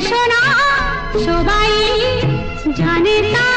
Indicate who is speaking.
Speaker 1: শোনা সবাই জানে তা